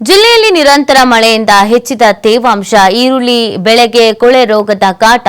ಜಿಲ್ಲೆಯಲ್ಲಿ ನಿರಂತರ ಮಳೆಯಿಂದ ಹೆಚ್ಚಿದ ತೇವಾಂಶ, ಈರುಳ್ಳಿ, ಬೆಳೆಗೆ ಕೊಳೆ ರೋಗದ ಕಾಟ,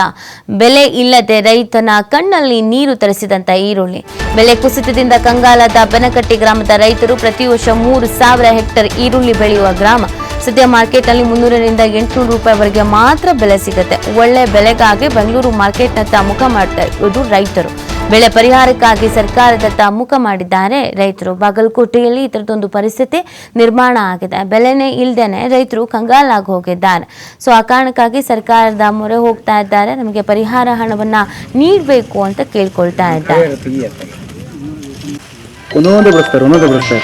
ಬೆಲೆ ಇಲ್ಲದೆ ರೈತನ ಕಣ್ಣಲ್ಲಿ ನೀರು ತರಿಸಿದಂತ ಈರುಳ್ಳಿ. ಬೆಲೆ ಕುಸಿತದಿಂದ ಕಂಗಾಲದ ಬೆನಕಟ್ಟಿ ಗ್ರಾಮದ ರೈತರು ಪ್ರತಿ ವರ್ಷ ಮೂರು ಸಾವಿರ ಹೆಕ್ಟೇರ್ ಈರುಳ್ಳಿ ಬೆಳೆಯುವ ಗ್ರಾಮ. ಸದ್ಯ ಮಾರ್ಕೆಟ್ನಲ್ಲಿ ಮುನ್ನೂರರಿಂದ ಎಂಟುನೂರು ರೂಪಾಯಿವರೆಗೆ ಮಾತ್ರ ಬೆಲೆ ಸಿಗುತ್ತೆ. ಒಳ್ಳೆ ಬೆಲೆಗಾಗಿ ಬೆಂಗಳೂರು ಮಾರ್ಕೆಟ್ನತ್ತ ಮುಖ ಮಾಡ್ತಾ ಇರುವುದು ರೈತರು. ಬೆಳೆ ಪರಿಹಾರಕ್ಕಾಗಿ ಸರ್ಕಾರದತ್ತ ಮುಖ ಮಾಡಿದ್ದಾರೆ. ರೈತರು ಬಾಗಲಕೋಟೆಯಲ್ಲಿ ಈ ಥರದೊಂದು ಪರಿಸ್ಥಿತಿ ನಿರ್ಮಾಣ ಆಗಿದೆ. ಬೆಲೆನೇ ಇಲ್ಲದೇನೆ ರೈತರು ಕಂಗಾಲಾಗಿ ಹೋಗಿದ್ದಾರೆ. ಸೊ ಆ ಕಾರಣಕ್ಕಾಗಿ ಸರ್ಕಾರದ ಮೊರೆ ಹೋಗ್ತಾ ಇದ್ದಾರೆ. ನಮಗೆ ಪರಿಹಾರ ಹಣವನ್ನ ನೀಡಬೇಕು ಅಂತ ಕೇಳ್ಕೊಳ್ತಾ ಇದ್ದಾರೆ. ಒಂದೊಂದೇ ಬಿಡಿಸ್ತಾರೆ ಒಂದೊಂದೇ ಬಿಡಿಸ್ತಾರೆ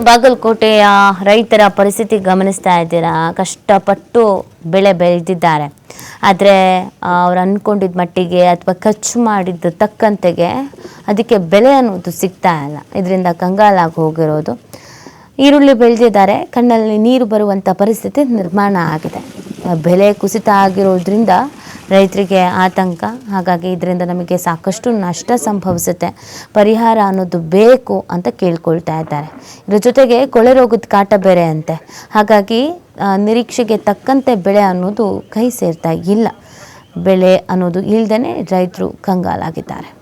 ಬಾಗಲಕೋಟೆಯ ರೈತರ ಪರಿಸ್ಥಿತಿ ಗಮನಿಸ್ತಾ ಇದ್ದೀರಾ? ಕಷ್ಟಪಟ್ಟು ಬೆಳೆ ಬೆಳೆದಿದ್ದಾರೆ. ಆದರೆ ಅವ್ರು ಅಂದ್ಕೊಂಡಿದ್ದ ಮಟ್ಟಿಗೆ ಅಥವಾ ಖರ್ಚು ಮಾಡಿದ್ದು ತಕ್ಕಂತೆಗೆ ಅದಕ್ಕೆ ಬೆಲೆ ಅನ್ನೋದು ಸಿಗ್ತಾ ಇಲ್ಲ. ಇದರಿಂದ ಕಂಗಾಲಾಗಿ ಹೋಗಿರೋದು. ಈರುಳ್ಳಿ ಬೆಳೆದಿದ್ದಾರೆ. ಕಣ್ಣಲ್ಲಿ ನೀರು ಬರುವಂಥ ಪರಿಸ್ಥಿತಿ ನಿರ್ಮಾಣ ಆಗಿದೆ. ಬೆಲೆ ಕುಸಿತ ಆಗಿರೋದ್ರಿಂದ ರೈತರಿಗೆ ಆತಂಕ. ಹಾಗಾಗಿ ಇದರಿಂದ ನಮಗೆ ಸಾಕಷ್ಟು ನಷ್ಟ ಸಂಭವಿಸುತ್ತೆ. ಪರಿಹಾರ ಅನ್ನೋದು ಬೇಕು ಅಂತ ಕೇಳ್ಕೊಳ್ತಾ ಇದ್ದಾರೆ. ಇದರ ಜೊತೆಗೆ ಕೊಳೆ ರೋಗದ ಕಾಟ ಬೇರೆ ಅಂತೆ. ಹಾಗಾಗಿ ನಿರೀಕ್ಷೆಗೆ ತಕ್ಕಂತೆ ಬೆಳೆ ಅನ್ನೋದು ಕೈ ಸೇರ್ತಾ ಇಲ್ಲ. ಬೆಳೆ ಅನ್ನೋದು ಇಲ್ಲದೇ ರೈತರು ಕಂಗಾಲಾಗಿದ್ದಾರೆ.